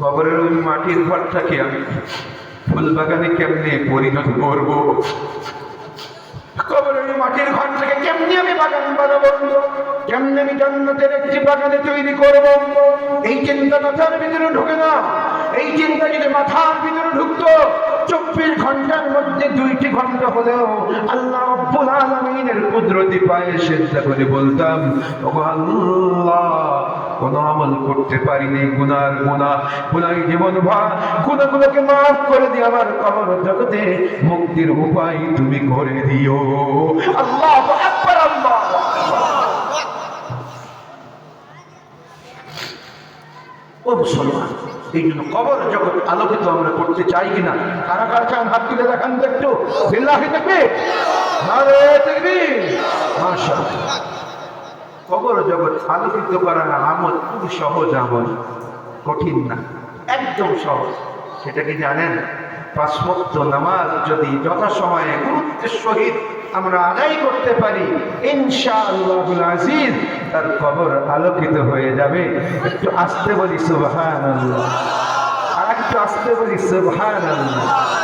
কবরের ওই মাটির ঘরটাকে আমি ফুল বাগানে কেমনে পরিণত করব? কবরের ওই মাটির ঘরটাকে কেমনি আমি বাগান বানাবো? কেমনি আমি জান্নাতের একটি বাগানে তৈরি করব? এই চিন্তা মাথার ভিতরে ঢুকে না। এই চিন্তা যদি মাথার ভিতরে ঢুকতো, চব্বিশ ঘণ্টার মধ্যে দুইটি ঘণ্টা হলেও আল্লাহ আলমিনের কুদরতি পায়ে চেষ্টা করে বলতাম কোন আমল করতে পারিনি, গুনার গুণা গুনাই জীবন ভা গুণাগুলোকে মাফ করে দিয়ে আমার কবর জগতে মুক্তির উপায় তুমি করে দিও। আল্লাহ মুসলমান এই জন্য কবর জগৎ আলোকিত আমরা করতে চাই কিনা? কারা কারা চান হাত তুলে দেখান তো একটু? বিল্লাহি আরে কবর জগৎ আলোকিত করার আমল খুব সহজ আমল, কঠিন না, একদম সহজ। সেটা কি জানেন? পাঁচমত্ত নামাজ যদি যথাসময়ে গুরুত্বের সহিত আমরা আদায় করতে পারি, ইনশাআল্লাহুল আজিজ, তার কবর আলোকিত হয়ে যাবে। একটু আসতে বলি, সুবহানাল্লাহ। আর একটু আসতে বলি, সুবহানাল্লাহ।